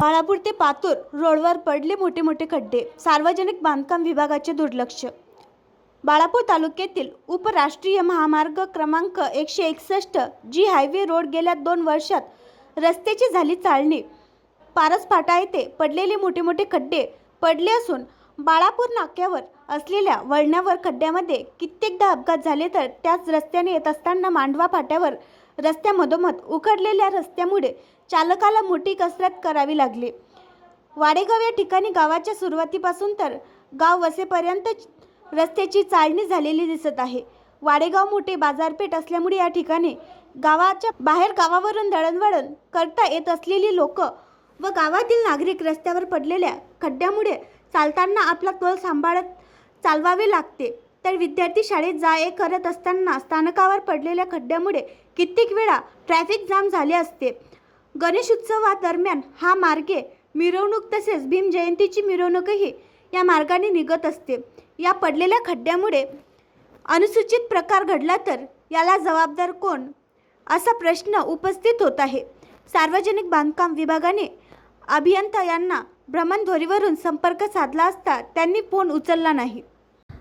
बाळापूर ते पातूर रोडवर पडले मोठे मोठे खड्डे. सार्वजनिक बांधकाम विभागाचे दुर्लक्ष. बाळापूर तालुक्यातील उपराष्ट्रीय महामार्ग क्रमांक एकशे एकसष्ट जी हायवे रोड गेल्या दोन वर्षात रस्त्याची झाली चालणी. पारस फाटा येथे पडलेले मोठे मोठे खड्डे पडले असून बाळापूर नाक्यावर असलेल्या वळणावर खड्ड्यामध्ये कित्येकदा अपघात झाले तर त्याच रस्त्याने येत असताना मांडवा फाट्यावर रस्त्यामधोमध उखडलेल्या रस्त्यामुळे चालकाला मोठी कसरत करावी लागली. वाडेगाव या ठिकाणी गावाच्या सुरुवातीपासून तर गाव वसेपर्यंत रस्त्याची चाळणी झालेली दिसत आहे. वाडेगाव मोठे बाजारपेठ असल्यामुळे या ठिकाणी गावाच्या बाहेर गावावरून दळणवळण करता येत असलेली लोक व गावातील नागरिक रस्त्यावर पडलेल्या खड्ड्यामुळे चालताना आपला तोल सांभाळत चालवावे लागते. तर विद्यार्थी शाळेत जा ये करत असताना स्थानकावर पडलेल्या खड्ड्यामुळे कित्येक वेळा ट्रॅफिक जाम झाले असते. गणेशोत्सवादरम्यान हा मार्गे मिरवणूक तसेच भीम जयंतीची मिरवणूकही या मार्गाने निघत असते. या पडलेल्या खड्ड्यामुळे अनुसूचित प्रकार घडला तर याला जबाबदार कोण? असा प्रश्न उपस्थित होत आहे. सार्वजनिक बांधकाम विभागाने अभियंता यांना भ्रमणध्वरीवरून संपर्क साधला असता त्यांनी फोन उचलला नाही.